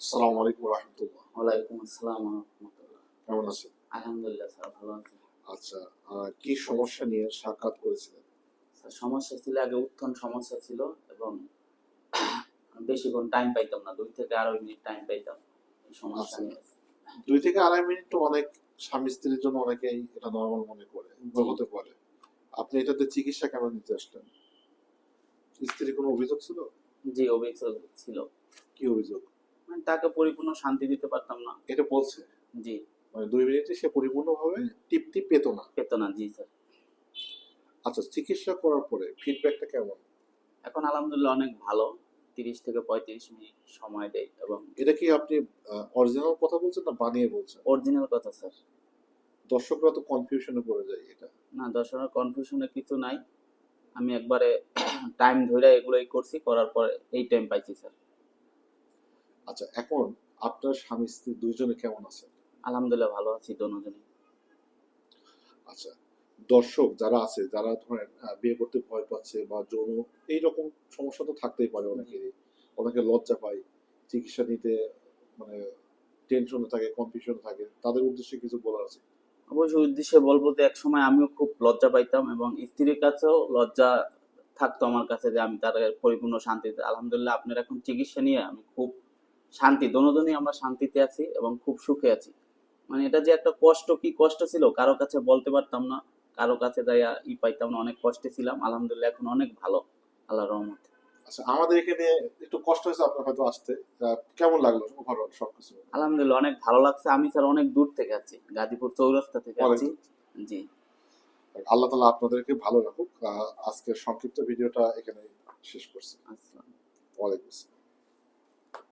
আসসালামু আলাইকুম রহমতুল্লাহ। ওয়ালাইকুম আসসালাম ওয়া রাহমাতুল্লাহ। কেমন আছেন? আলহামদুলিল্লাহ স্যার ভালো আছি। আচ্ছা কি সমস্যা নিয়ে সাক্ষাৎ করেছিলেন? সমস্যা ছিল আগে উত্থান সমস্যা ছিল এবং বেশিক্ষণ টাইম পাইতাম না দুই থেকে আড়াই মিনিট টাইম পাইতাম এই সমস্যা আচ্ছা। নিয়ে। দুই থেকে আড়াই মিনিট তো অনেক স্বামী স্ত্রীর জন্য অনেকেই এটা নর্মাল মনে করে। হতে পারে। আপনি এটাতে চিকিৎসা কেন নিতে আসলেন? স্ত্রীর কোনো অভিযোগ ছিল? জি অভিযোগ ছিল। কি অভিযোগ? তাকে পরিপূর্ণ শান্তি দিতে পারতাম না। এটা বলছে। জি। মানে দুই মিনিটে সে পরিপূর্ণভাবে তৃপ্তি পেত না। পেত না জি স্যার। আচ্ছা চিকিৎসা করার পরে ফিডব্যাকটা কেমন? এখন আলহামদুলিল্লাহ অনেক ভালো। তিরিশ থেকে পঁয়ত্রিশ মিনিট সময় দেয় এবং এটা কি আপনি অরিজিনাল কথা বলছেন না বানিয়ে বলছেন? অরিজিনাল কথা স্যার। দর্শকরা তো কনফিউশনে পড়ে যায় এটা। না দর্শকরা কনফিউশনে কিছু নাই। আমি একবারে টাইম ধরে এগুলোই করছি করার পরে এই টাইম পাইছি স্যার। আচ্ছা এখন আপনার স্বামী স্ত্রী দুইজনে কেমন আছেন? আলহামদুলিল্লাহ ভালো আছি দুজনে। আচ্ছা দর্শক যারা আছে যারা ধরেন বিয়ে করতে ভয় পাচ্ছে বা যৌন এইরকম সমস্যা তো থাকতেই পারে অনেকেরই। অনেকে লজ্জা পায় চিকিৎসা নিতে মানে টেনশনে থাকে কনফিউশনে থাকে। তাদের উদ্দেশ্যে কিছু বলার আছে? অবশ্যই উদ্দেশ্যে বলব যে এক সময় আমিও খুব লজ্জা পাইতাম এবং স্ত্রীর কাছেও লজ্জা থাকতো আমার কাছে যে আমি তার পরিপূর্ণ শান্তিতে আলহামদুলিল্লাহ আপনার এখন চিকিৎসা নিয়ে আমি খুব শান্তি দোনোজনই আমরা শান্তিতে আছি এবং খুব সুখে আছি। মানে এটা যে একটা কষ্ট কি কষ্ট ছিল? কারও কাছে বলতে পারতাম না কারও কাছে যাইয়া ই পাইতাম না অনেক কষ্টে ছিলাম আলহামদুলিল্লাহ এখন অনেক ভালো আল্লাহ রহমত। আচ্ছা আমাদের এখানে একটু কষ্ট হয়েছে আপনার হয়তো আসতে। কেমন লাগল ওভারঅল সবকিছু? আলহামদুলিল্লাহ অনেক ভালো লাগছে। আমি স্যার অনেক দূর থেকে আছি গাজীপুর চৌরাস্তা থেকে আছি। জি। আল্লাহ তালা আপনাদেরকে ভালো রাখুক। আজকের সংক্ষিপ্ত ভিডিওটা এখানে শেষ করছি। আসসালাম ওয়ালাইকুম আসসালাম।